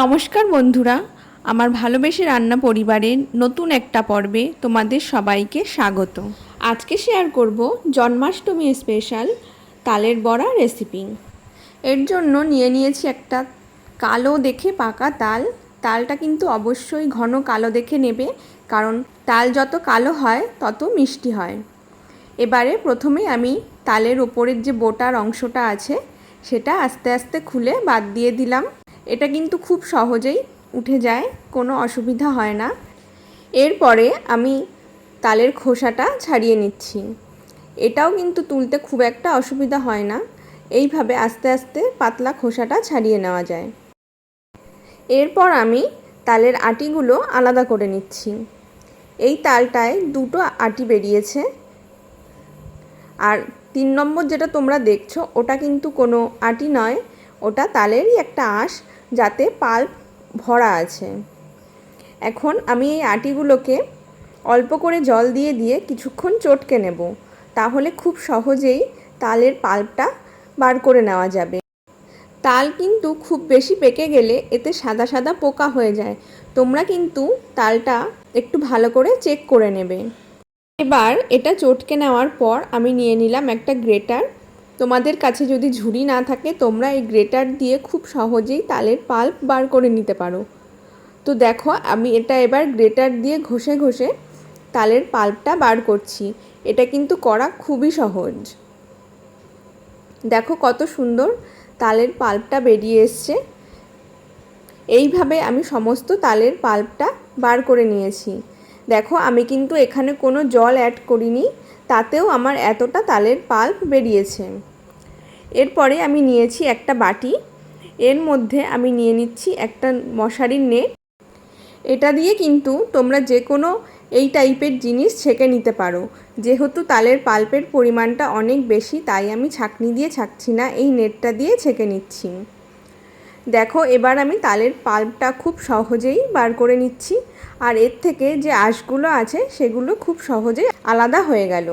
নমস্কার বন্ধুরা, আমার ভালোবেসে রান্না পরিবারের নতুন একটা পর্বে তোমাদের সবাইকে স্বাগত। আজকে শেয়ার করব জন্মাষ্টমী স্পেশাল তালের বড়া রেসিপি এর জন্য নিয়ে নিয়েছি একটা কালো দেখে পাকা তাল। তালটা কিন্তু অবশ্যই ঘন কালো দেখে নেবে, কারণ তাল যত কালো হয়, তত মিষ্টি হয়। এবারে প্রথমে আমি তালের ওপরের যে বোটার অংশটা আছে, সেটা আস্তে আস্তে খুলে বাদ দিয়ে দিলাম। এটা কিন্তু খুব সহজেই উঠে যায়, কোনো অসুবিধা হয় না। এরপরে আমি তালের খোসাটা ছাড়িয়ে নিচ্ছি। এটাও কিন্তু তুলতে খুব একটা অসুবিধা হয় না। এইভাবে আস্তে আস্তে পাতলা খোসাটা ছাড়িয়ে নেওয়া যায়। এরপর আমি তালের আটিগুলো আলাদা করে নিচ্ছি। এই তালটায় দুটো আটি বেরিয়েছে। আর তিন নম্বর যেটা তোমরা দেখছ, ওটা কিন্তু কোনো আটি নয় ওটা তালেরই একটা আঁশ যাতে পাল্প ভরা আছে। এখন আমি এই আটিগুলোকে অল্প করে জল দিয়ে দিয়ে কিছুক্ষণ চটকে নেব। তাহলে খুব সহজেই তালের পাল্পটা বার করে নেওয়া যাবে। তাল কিন্তু খুব বেশি পেকে গেলে এতে সাদা সাদা পোকা হয়ে যায়। তোমরা কিন্তু তালটা একটু ভালো করে চেক করে নেবে। এবার এটা চটকে নেওয়ার পর আমি নিয়ে নিলাম একটা গ্রেটার। তোমাদের কাছে যদি ঝুড়ি না থাকে, তোমরা এই গ্রেটার দিয়ে খুব সহজেই তালের পাল্প বার করে নিতে পারো। তো দেখো, আমি এটা এবার গ্রেটার দিয়ে ঘষে ঘষে তালের পাল্পটা বার করছি। এটা কিন্তু করা খুবই সহজ। দেখো কত সুন্দর তালের পাল্পটা বেরিয়ে এসছে। এইভাবে আমি সমস্ত তালের পাল্পটা বার করে নিয়েছি। দেখো, আমি কিন্তু এখানে কোনো জল অ্যাড করিনি, তাতেও আমার এতটা তালের পাল্প বেরিয়েছে। এরপরে আমি নিয়েছি একটা বাটি। এর মধ্যে আমি নিয়ে নিচ্ছি একটা মশারির নেট। এটা দিয়ে কিন্তু তোমরা যে কোনো এই টাইপের জিনিস ছেঁকে নিতে পারো। যেহেতু তালের পাল্পের পরিমাণটা অনেক বেশি, তাই আমি ছাকনি দিয়ে ছাকছি না, এই নেটটা দিয়ে ছেঁকে নিচ্ছি। দেখো, এবার আমি তালের পাল্পটা খুব সহজেই বার করে নিচ্ছি। আর এর থেকে যে আঁশগুলো আছে, সেগুলো খুব সহজে আলাদা হয়ে গেল।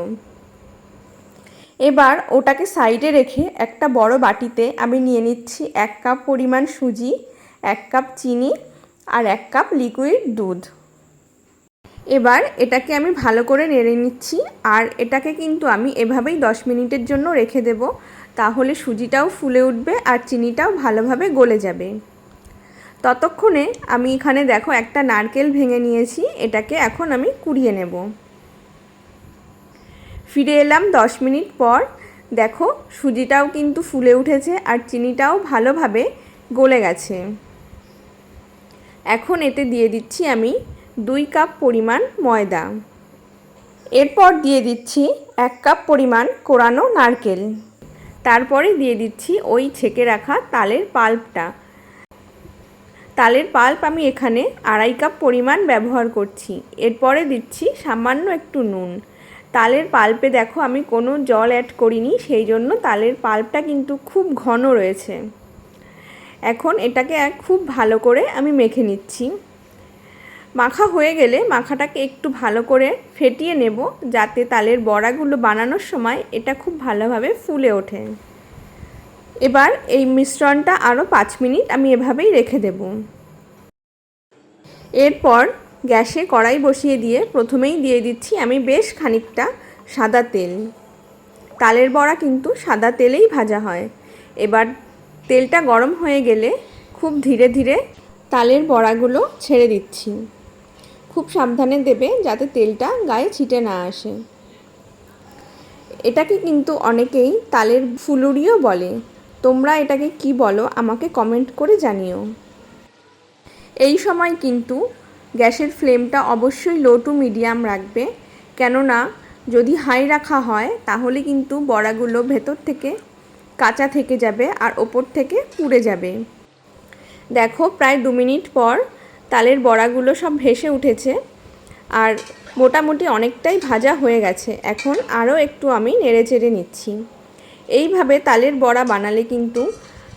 এবার ওটাকে সাইডে রেখে একটা বড় বাটিতে আমি নিয়ে নিচ্ছি এক কাপ পরিমাণ সুজি, এক কাপ চিনি আর এক কাপ লিকুইড দুধ। এবার এটাকে আমি ভালো করে নেড়ে নিচ্ছি আর এটাকে কিন্তু আমি এভাবেই দশ মিনিটের জন্য রেখে দেব, তাহলে সুজিটাও ফুলে উঠবে আর চিনিটাও ভালোভাবে গলে যাবে। ততক্ষণে আমি এখানে দেখো একটা নারকেল ভেঙে নিয়েছি, এটাকে এখন আমি কুড়িয়ে নেব। ফিরে এলাম দশ মিনিট পর। দেখো, সুজিটাও কিন্তু ফুলে উঠেছে আর চিনিটাও ভালোভাবে গলে গেছে। এখন এতে দিয়ে দিচ্ছি আমি দুই কাপ পরিমাণ ময়দা। এরপর দিয়ে দিচ্ছি এক কাপ পরিমাণ কোরানো নারকেল। তারপরে দিয়ে দিচ্ছি ওই ছেঁকে রাখা তালের পাল্পটা। তালের পাল্প আমি এখানে আড়াই কাপ পরিমাণ ব্যবহার করছি। এরপরে দিচ্ছি সামান্য একটু নুন। তালের পাল্পে দেখো আমি কোনো জল অ্যাড করিনি, সেই জন্য তালের পাল্পটা কিন্তু খুব ঘন রয়েছে। এখন এটাকে খুব ভালো করে আমি মেখে নিচ্ছি। মাখা হয়ে গেলে মাখাটাকে একটু ভালো করে ফেটিয়ে নেব, যাতে তালের বড়াগুলো বানানোর সময় এটা খুব ভালোভাবে ফুলে ওঠে। এবার এই মিশ্রণটা আরও পাঁচ মিনিট আমি এভাবেই রেখে দেব। এরপর গ্যাসে কড়াই বসিয়ে দিয়ে প্রথমেই দিয়ে দিচ্ছি আমি বেশ খানিকটা সাদা তেল। তালের বড়া কিন্তু সাদা তেলেই ভাজা হয়। এবার তেলটা গরম হয়ে গেলে খুব ধীরে ধীরে তালের বড়াগুলো ছেড়ে দিচ্ছি। খুব সাবধানে দেবে যাতে তেলটা গায়ে ছিটে না আসে। এটাকে কিন্তু অনেকেই তালের ফুলুরিও বলে। তোমরা এটাকে কি বলো আমাকে কমেন্ট করে জানিও। এই সময় কিন্তু গ্যাসের ফ্লেমটা অবশ্যই লো টু মিডিয়াম রাখবে। কেননা যদি হাই রাখা হয়, তাহলে কিন্তু বড়াগুলো ভেতর থেকে কাঁচা থেকে যাবে আর ওপর থেকে পুড়ে যাবে। দেখো, প্রায় দু মিনিট পর তালের বড়াগুলো সব ভেসে উঠেছে আর মোটামুটি অনেকটাই ভাজা হয়ে গেছে। এখন আরও একটু আমি নেড়ে চেড়ে নিচ্ছি। এইভাবে তালের বড়া বানালে কিন্তু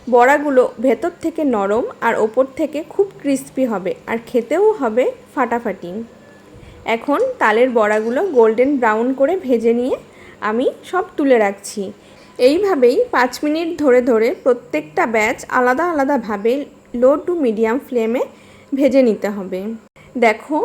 বড়াগুলো ভেতর থেকে নরম আর ওপর থেকে খুব ক্রিস্পি হবে আর খেতেও হবে ফাটাফাটি। এখন তালের বড়াগুলো গোল্ডেন ব্রাউন করে ভেজে নিয়ে আমি সব তুলে রাখছি। এইভাবেই পাঁচ মিনিট ধরে ধরে প্রত্যেকটা ব্যাচ আলাদা আলাদাভাবে লো টু মিডিয়াম ফ্লেমে ভেজে নিতে হবে। দেখো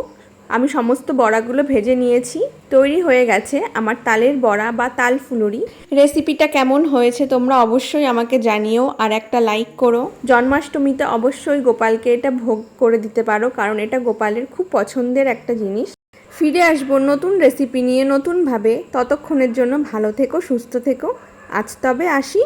আমি সমস্ত বড়াগুলো ভেজে নিয়েছি তৈরি হয়ে গেছে আমার তালের বড়া বা তাল ফুলুরি। রেসিপিটা কেমন হয়েছে তোমরা অবশ্যই আমাকে জানিও আর একটা লাইক করো। জন্মাষ্টমীতে অবশ্যই গোপালকে এটা ভোগ করে দিতে পারো কারণ এটা গোপালের খুব পছন্দের একটা জিনিস। ফিরে আসব নতুন রেসিপি নিয়ে নতুনভাবে। ততক্ষণের জন্য ভালো থেকো সুস্থ থেকো। আজ তবে আসি।